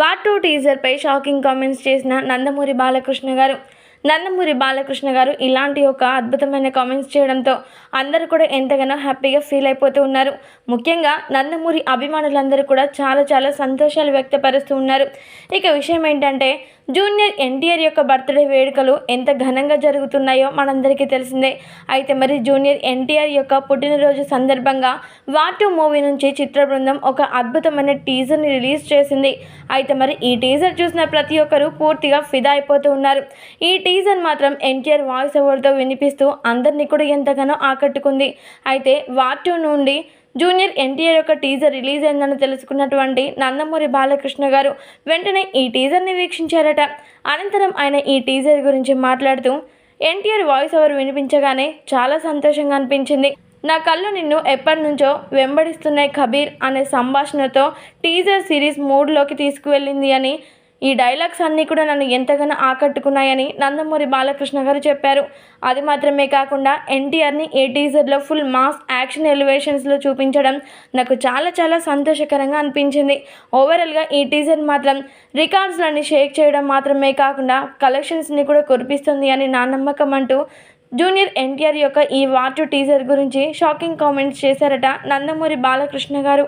War two టీజర్పై shocking comments చేసిన నందమూరి బాలకృష్ణ గారు. నందమూరి బాలకృష్ణ గారు ఇలాంటి ఒక అద్భుతమైన కామెంట్స్ చేయడంతో అందరూ కూడా ఎంతగానో హ్యాపీగా ఫీల్ అయిపోతూ ఉన్నారు. ముఖ్యంగా నందమూరి అభిమానులందరూ కూడా చాలా చాలా సంతోషాలు వ్యక్తపరుస్తూ ఉన్నారు. ఇక విషయం ఏంటంటే జూనియర్ ఎన్టీఆర్ యొక్క బర్త్డే వేడుకలు ఎంత ఘనంగా జరుగుతున్నాయో మనందరికీ తెలిసిందే. అయితే మరి జూనియర్ ఎన్టీఆర్ యొక్క పుట్టినరోజు సందర్భంగా వార్ టూ మూవీ నుంచి చిత్ర బృందం ఒక అద్భుతమైన టీజర్ని రిలీజ్ చేసింది. అయితే మరి ఈ టీజర్ చూసిన ప్రతి ఒక్కరూ పూర్తిగా ఫిదా అయిపోతూ ఉన్నారు. ఈ టీజర్ మాత్రం ఎన్టీఆర్ వాయిస్ ఓవర్తో వినిపిస్తూ అందరినీ కూడా ఎంతగానో ఆకట్టుకుంది. అయితే వార్ టూ నుండి జూనియర్ ఎన్టీఆర్ యొక్క టీజర్ రిలీజ్ అయిందని తెలుసుకున్నటువంటి నందమూరి బాలకృష్ణ గారు వెంటనే ఈ టీజర్ని వీక్షించారట. అనంతరం ఆయన ఈ టీజర్ గురించి మాట్లాడుతూ ఎన్టీఆర్ వాయిస్ ఓవర్ వినిపించగానే చాలా సంతోషంగా అనిపించింది. నా కళ్ళు నిన్ను ఎప్పటి నుంచో వెంబడిస్తున్నాయి కబీర్ అనే సంభాషణతో టీజర్ సిరీస్ మూడ్లోకి తీసుకువెళ్ళింది అని ఈ డైలాగ్స్ అన్నీ కూడా నన్ను ఎంతగానో ఆకట్టుకున్నాయని నందమూరి బాలకృష్ణ గారు చెప్పారు. అది మాత్రమే కాకుండా ఎన్టీఆర్ని ఏ టీజర్లో ఫుల్ మాస్ యాక్షన్ ఎలివేషన్స్లో చూపించడం నాకు చాలా చాలా సంతోషకరంగా అనిపించింది. ఓవరాల్గా ఈ టీజర్ మాత్రం రికార్డ్స్లన్నీ షేక్ చేయడం మాత్రమే కాకుండా కలెక్షన్స్ని కూడా కురిపిస్తుంది అని నా నమ్మకం అంటూ జూనియర్ ఎన్టీఆర్ యొక్క ఈ వార్టు టీజర్ గురించి షాకింగ్ కామెంట్స్ చేశారట నందమూరి బాలకృష్ణ గారు.